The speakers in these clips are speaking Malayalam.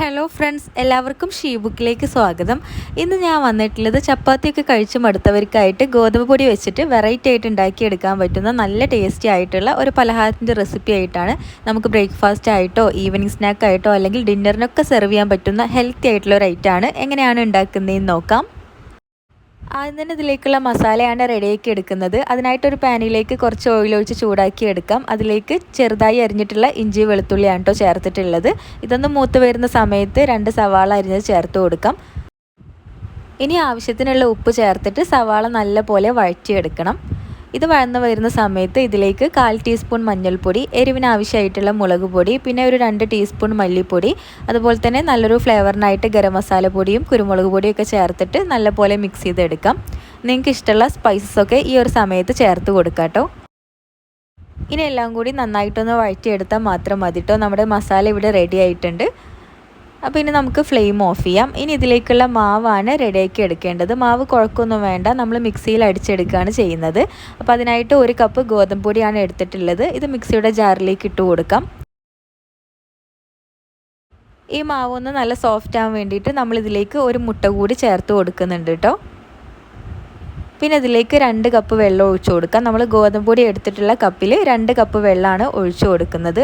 ഹലോ ഫ്രണ്ട്സ് എല്ലാവർക്കും ഷീ ബുക്കിലേക്ക് സ്വാഗതം. ഇന്ന് ഞാൻ വന്നിട്ടുള്ളത് ചപ്പാത്തിയൊക്കെ കഴിച്ച് മടുത്തവർക്കായിട്ട് ഗോതമ്പ് പൊടി വെച്ചിട്ട് വെറൈറ്റി ആയിട്ട് ഉണ്ടാക്കിയെടുക്കാൻ പറ്റുന്ന നല്ല ടേസ്റ്റി ആയിട്ടുള്ള ഒരു പലഹാരത്തിന്റെ റെസിപ്പി ആയിട്ടാണ് നമുക്ക് ബ്രേക്ക്ഫാസ്റ്റ് ആയിട്ടോ ഈവനിങ് സ്നാക്ക് ആയിട്ടോ അല്ലെങ്കിൽ ഡിന്നറിനൊക്കെ സെർവ് ചെയ്യാൻ പറ്റുന്ന ഹെൽത്തി ആയിട്ടുള്ള ഒരു ഐറ്റമാണ് എങ്ങനെയാണ് ഉണ്ടാക്കുന്നതെന്ന് നോക്കാം. ആദ്യം തന്നെ ഇതിലേക്കുള്ള മസാലയാണ് റെഡിയാക്കി എടുക്കുന്നത്. അതിനായിട്ടൊരു പാനിലേക്ക് കുറച്ച് ഓയിൽ ഒഴിച്ച് ചൂടാക്കി എടുക്കാം. അതിലേക്ക് ചെറുതായി അരിഞ്ഞിട്ടുള്ള ഇഞ്ചി വെളുത്തുള്ളിയാണ് കേട്ടോ ചേർത്തിട്ടുള്ളത്. ഇതൊന്ന് മൂത്ത് വരുന്ന സമയത്ത് രണ്ട് സവാള അരിഞ്ഞത് ചേർത്ത് കൊടുക്കാം. ഇനി ആവശ്യത്തിനുള്ള ഉപ്പ് ചേർത്തിട്ട് സവാള നല്ല പോലെ വഴറ്റിയെടുക്കണം. ഇത് വഴന്ന് വരുന്ന സമയത്ത് ഇതിലേക്ക് കാൽ ടീസ്പൂൺ മഞ്ഞൾപ്പൊടി എരിവിന് ആവശ്യമായിട്ടുള്ള മുളക് പൊടി പിന്നെ ഒരു രണ്ട് ടീസ്പൂൺ മല്ലിപ്പൊടി അതുപോലെ തന്നെ നല്ലൊരു ഫ്ലേവറിനായിട്ട് ഗരം മസാല പൊടിയും കുരുമുളക് പൊടിയും ഒക്കെ ചേർത്തിട്ട് നല്ലപോലെ മിക്സ് ചെയ്തെടുക്കാം. നിങ്ങൾക്ക് ഇഷ്ടമുള്ള സ്പൈസസൊക്കെ ഈ ഒരു സമയത്ത് ചേർത്ത് കൊടുക്കാം കേട്ടോ ഇനി എല്ലാം കൂടി നന്നായിട്ടൊന്ന് വഴറ്റിയെടുത്താൽ മാത്രം മതിട്ടോ നമ്മുടെ മസാല ഇവിടെ റെഡി ആയിട്ടുണ്ട്. അപ്പോൾ ഇനി നമുക്ക് ഫ്ലെയിം ഓഫ് ചെയ്യാം. ഇനി ഇതിലേക്കുള്ള മാവാണ് റെഡിയാക്കി എടുക്കേണ്ടത്. മാവ് കുഴക്കൊന്നും വേണ്ട. നമ്മൾ മിക്സിയിൽ അടിച്ചെടുക്കുകയാണ് ചെയ്യുന്നത്. അപ്പോൾ അതിനായിട്ട് ഒരു കപ്പ് ഗോതമ്പ് പൊടിയാണ് എടുത്തിട്ടുള്ളത്. ഇത് മിക്സിയുടെ ജാറിലേക്ക് ഇട്ട് കൊടുക്കാം. ഈ മാവ് ഒന്ന് നല്ല സോഫ്റ്റ് ആവാൻ വേണ്ടിയിട്ട് നമ്മൾ ഇതിലേക്ക് ഒരു മുട്ട കൂടി ചേർത്ത് കൊടുക്കുന്നുണ്ട് കേട്ടോ പിന്നെ ഇതിലേക്ക് രണ്ട് കപ്പ് വെള്ളം ഒഴിച്ചു കൊടുക്കാം. നമ്മൾ ഗോതമ്പ് പൊടി എടുത്തിട്ടുള്ള കപ്പിൽ രണ്ട് കപ്പ് വെള്ളമാണ് ഒഴിച്ചു കൊടുക്കുന്നത്.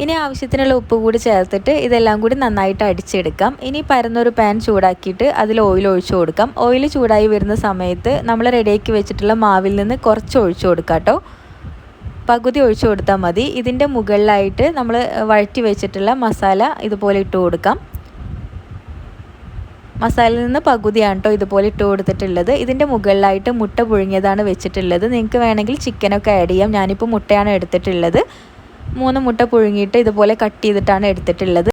ഇനി ആവശ്യത്തിനുള്ള ഉപ്പ് കൂടി ചേർത്തിട്ട് ഇതെല്ലാം കൂടി നന്നായിട്ട് അടിച്ചെടുക്കാം. ഇനി പരന്നൊരു പാൻ ചൂടാക്കിയിട്ട് അതിൽ ഓയിൽ ഒഴിച്ചു കൊടുക്കാം. ഓയിൽ ചൂടായി വരുന്ന സമയത്ത് നമ്മൾ റെഡിയാക്കി വെച്ചിട്ടുള്ള മാവിൽ നിന്ന് കുറച്ച് ഒഴിച്ചു കൊടുക്കാം കേട്ടോ പകുതി ഒഴിച്ചു കൊടുത്താൽ മതി. ഇതിന്റെ മുകളിലായിട്ട് നമ്മൾ വഴറ്റി വെച്ചിട്ടുള്ള മസാല ഇതുപോലെ ഇട്ട് കൊടുക്കാം. മസാലയിൽ നിന്ന് പകുതിയാണ് കേട്ടോ ഇതുപോലെ ഇട്ട് കൊടുത്തിട്ടുള്ളത്. ഇതിന്റെ മുകളിലായിട്ട് മുട്ട പുഴുങ്ങിയതാണ് വെച്ചിട്ടുള്ളത്. നിങ്ങൾക്ക് വേണമെങ്കിൽ ചിക്കനൊക്കെ ആഡ് ചെയ്യാം. ഞാനിപ്പോൾ മുട്ടയാണ് എടുത്തിട്ടുള്ളത്. മൂന്ന് മുട്ട പുഴുങ്ങിയിട്ട് ഇതുപോലെ കട്ട് ചെയ്തിട്ടാണ് എടുത്തിട്ടുള്ളത്.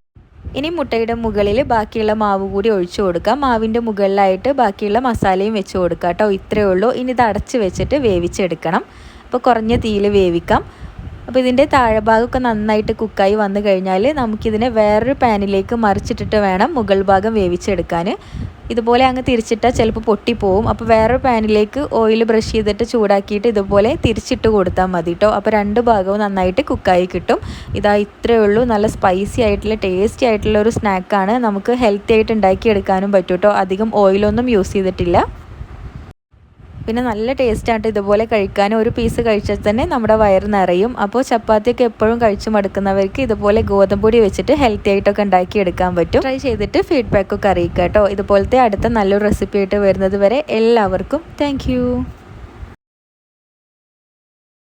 ഇനി മുട്ടയുടെ മുകളിൽ ബാക്കിയുള്ള മാവ് കൂടി ഒഴിച്ചു കൊടുക്കാം. മാവിന്റെ മുകളിലായിട്ട് ബാക്കിയുള്ള മസാലയും വെച്ച് കൊടുക്കാം കേട്ടോ. ഇത്രയേ ഉള്ളൂ. ഇനി ഇത് അടച്ച് വെച്ചിട്ട് വേവിച്ചെടുക്കണം. അപ്പോൾ കുറഞ്ഞ തീയിൽ വേവിക്കാം. അപ്പോൾ ഇതിന്റെ താഴെഭാഗമൊക്കെ നന്നായിട്ട് കുക്കായി വന്നു കഴിഞ്ഞാൽ നമുക്കിതിനെ വേറൊരു പാനിലേക്ക് മറിച്ചിട്ടിട്ട് വേണം മുകൾ ഭാഗം വേവിച്ചെടുക്കാൻ ഇതുപോലെ അങ്ങ് തിരിച്ചിട്ടാൽ ചിലപ്പോൾ പൊട്ടിപ്പോവും. അപ്പോൾ വേറൊരു പാനിലേക്ക് ഓയിൽ ബ്രഷ് ചെയ്തിട്ട് ചൂടാക്കിയിട്ട് ഇതുപോലെ തിരിച്ചിട്ട് കൊടുത്താൽ മതി കേട്ടോ അപ്പോൾ രണ്ട് ഭാഗവും നന്നായിട്ട് കുക്കായി കിട്ടും. ഇതാ ഇത്രയേ ഉള്ളൂ. നല്ല സ്പൈസി ആയിട്ടുള്ള ടേസ്റ്റി ആയിട്ടുള്ള ഒരു സ്നാക്കാണ് നമുക്ക് ഹെൽത്തി ആയിട്ട് ഉണ്ടാക്കിയെടുക്കാനും പറ്റും കേട്ടോ അധികം ഓയിലൊന്നും യൂസ് ചെയ്തിട്ടില്ല. പിന്നെ നല്ല ടേസ്റ്റായിട്ട് ഇതുപോലെ കഴിക്കാൻ. ഒരു പീസ് കഴിച്ചാൽ തന്നെ നമ്മുടെ വയറ് നിറയും. അപ്പോൾ ചപ്പാത്തിയൊക്കെ എപ്പോഴും കഴിച്ചു മടുക്കുന്നവർക്ക് ഇതുപോലെ ഗോതമ്പൊടി വെച്ചിട്ട് ഹെൽത്തി ആയിട്ടൊക്കെ ഉണ്ടാക്കി എടുക്കാൻ പറ്റും. ട്രൈ ചെയ്തിട്ട് ഫീഡ്ബാക്കൊക്കെ അറിയിക്കാം കേട്ടോ ഇതുപോലത്തെ അടുത്ത നല്ലൊരു റെസിപ്പി ആയിട്ട് വരുന്നത് വരെ എല്ലാവർക്കും താങ്ക്